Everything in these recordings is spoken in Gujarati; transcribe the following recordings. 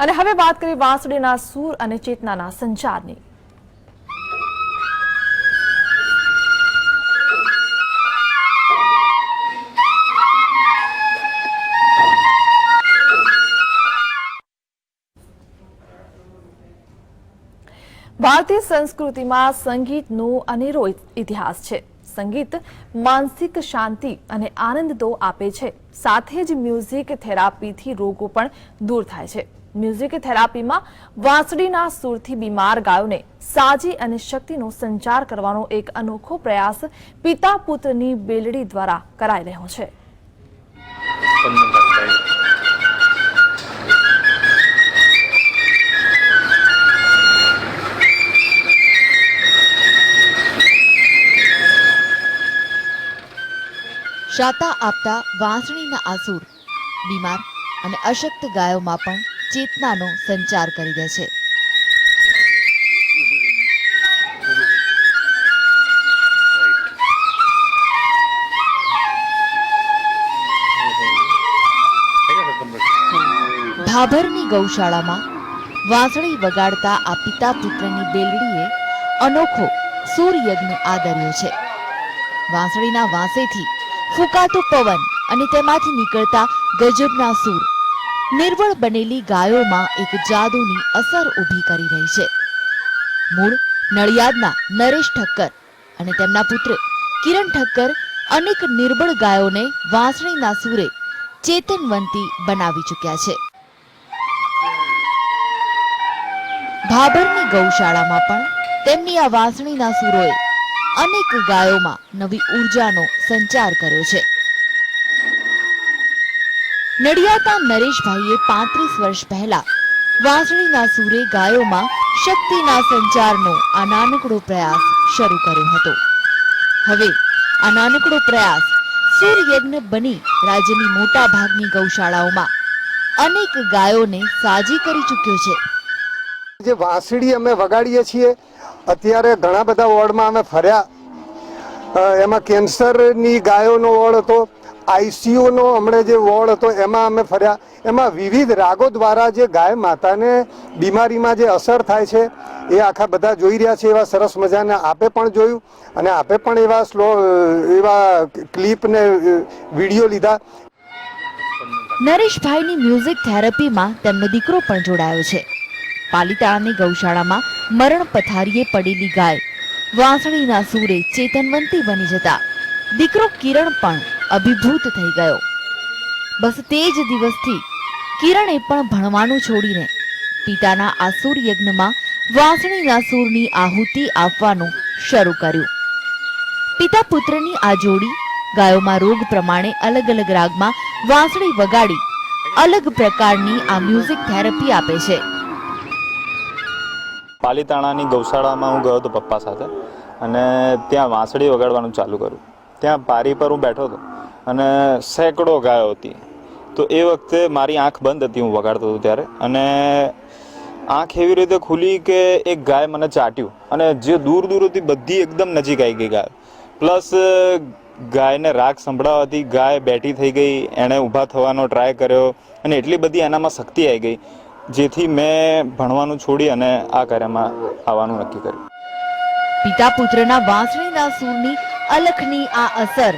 અને હવે વાત કરીએ વાંસળીના સૂર અને ચેતનાના સંચારની. ભારતીય સંસ્કૃતિમાં સંગીતનો અનેરો ઇતિહાસ છે. સંગીત માનસિક શાંતિ અને આનંદ તો આપે છે. સાથે જ મ્યુઝિક થેરાપીથી રોગો પણ દૂર થાય છે. મ્યુઝિક થેરાપીમાં વાંસળીના સૂરથી બીમાર ગાયોને સાજી અને શક્તિનો સંચાર કરવાનો એક અનોખો પ્રયાસ પિતા પુત્રની બેલડી દ્વારા કરાઈ રહ્યો છે. શાતા આપતા વાંસળીના આસુર બીમાર અને અશક્ત ગાયોમાં પણ ચેતનાનો સંચાર કરી દે છે. ભાભરની ગૌશાળામાં વાંસળી વગાડતા આ પિતા પુત્રની બેલડીએ અનોખો સૂર્યયજ્ઞ આદર્યો છે. વાંસળીના વાંસેથી ફૂંકાતો પવન અને તેમાંથી નીકળતા ગજબના સૂર નિર્બળ બનેલી ગાયોમાં એક જાદુની અસર ઊભી કરી રહી છે. મૂળ નડિયાદના નરેશ ઠક્કર અને તેમના પુત્ર કિરણ ઠક્કર અનેક નિર્બળ ગાયોને વાંસણીના સૂરે ચેતનવંતી બનાવી ચૂક્યા છે. ભાભરની ગૌશાળામાં પણ તેમની આ વાંસણીના સૂરોએ અનેક ગાયોમાં નવી ઉર્જાનો સંચાર કર્યો છે. નડિયાદના નરેશભાઈએ પાંત્રીસ વર્ષ પહેલા વાંસળીના સૂરે ગાયોમાં શક્તિના સંચારનો આ નાનકડો પ્રયાસ શરૂ કર્યો હતો. હવે આ નાનકડો પ્રયાસ સૂર્યયજ્ઞ બની રાજ્યની મોટા ભાગની ગૌશાળાઓમાં અનેક ગાયોને સાજી કરી ચૂક્યો છે. જે વાંસળી અમે વગાડીએ છીએ, અત્યારે ઘણા બધા વોર્ડમાં અમે ફર્યા. એમાં કેન્સરની ગાયોનો વોર્ડ હતો આઈસીયુનો હમણાં જે વોર્ડ હતો, એમાં અમે ફર્યા. એમાં વિવિધ રાગો દ્વારા જે ગાય માતાને બીમારીમાં જે અસર થાય છે, એ આખા બધા જોઈ રહ્યા છે, એવા સરસ મજાના આપે પણ જોયું. અને આપે પણ એવા સ્લો, એવા ક્લિપને વીડિયો લીધા. નરેશભાઈની મ્યુઝિક થેરપીમાં તેમનો દીકરો પણ જોડાયો છે. પાલિતાણાની ગૌશાળામાં મરણ પથારીએ પડેલી ગાય. વાંસળીના સૂરે ચેતનવંતી બની જતા. દીકરો કિરણ પણ અભિભૂત થઈ ગયો. બસ તે જ દિવસથી કિરણે પણ ભણવાનું છોડીને પિતાના આસુર યજ્ઞમાં વાસણીના સૂરની આહુતિ આપવાનું શરૂ કર્યું. પિતા પુત્રની આ જોડી ગાયોમાં રોગ પ્રમાણે અલગ અલગ રાગમાં વાંસળી વગાડી અલગ પ્રકારની આ મ્યુઝિક થેરપી આપે છે. પાલીતાણાની ગૌશાળામાં હું ગયો હતો પપ્પા સાથે અને ત્યાં વાંસળી વગાડવાનું ચાલુ કર્યું. ત્યાં પારી પર હું બેઠો હતો. અને સેંકડો ગાયો હતી. તો એ વખતે મારી આંખ બંધ હતી હું વગાડતો હતો ત્યારે. અને આંખ એવી રીતે ખુલી કે એક ગાય મને ચાટ્યું. અને જે દૂર દૂર હતી બધી એકદમ નજીક આવી ગઈ ગાય. પ્લસ, ગાયને રાગ સંભળાવવાથી ગાય બેઠી થઈ ગઈ, એણે ઊભા થવાનો ટ્રાય કર્યો અને એટલી બધી એનામાં શક્તિ આવી ગઈ, જેથી મેં ભણવાનું છોડી અને આ કાર્યમાં આવવાનું નક્કી કર્યું. પિતા પુત્રના વાંસળીના સૂરની અલખની આ અસર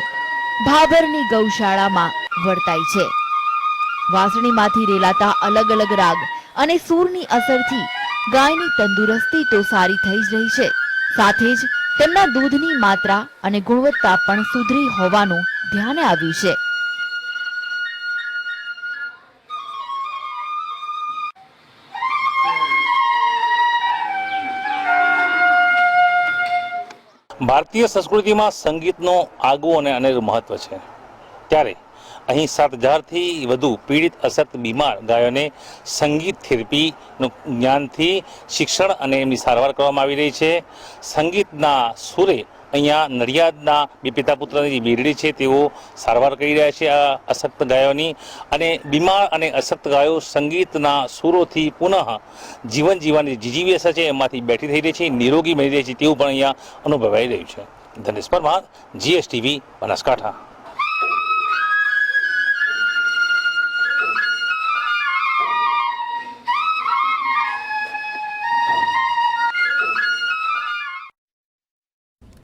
ભાભરની ગૌશાળામાં વર્તાય છે. વાસણીમાંથી રેલાતા અલગ અલગ રાગ અને સૂરની અસરથી ગાયની તંદુરસ્તી તો સારી થઈ જ રહી છે. સાથે જ તેમના દૂધની માત્રા અને ગુણવત્તા પણ સુધરી હોવાનું ધ્યાને આવ્યું છે. ભારતીય સંસ્કૃતિમાં સંગીતનો આગવું અને અનેરું મહત્વ છે. ત્યારે અહીં સાત હજારથી વધુ પીડિત અસત બીમાર ગાયોને સંગીત થેરપીનું જ્ઞાનથી શિક્ષણ અને એમની સારવાર કરવામાં આવી રહી છે. સંગીતના સુરે અહીંયા નડિયાદના બે પિતા પુત્રની જે બેરડી છે, તેઓ સારવાર કરી રહ્યા છે આ અશક્ત ગાયોની. અને બીમાર અને અશક્ત ગાયો સંગીતના સુરોથી પુનઃ જીવન જીવવાની જે જીજીવી અસર છે, એમાંથી બેઠી થઈ રહી છે, નિરોગી બની રહી છે, તેવું પણ અહીંયા અનુભવાઈ રહ્યું છે. ધનેશ પરમાર, જીએસટીવી બનાસકાંઠા.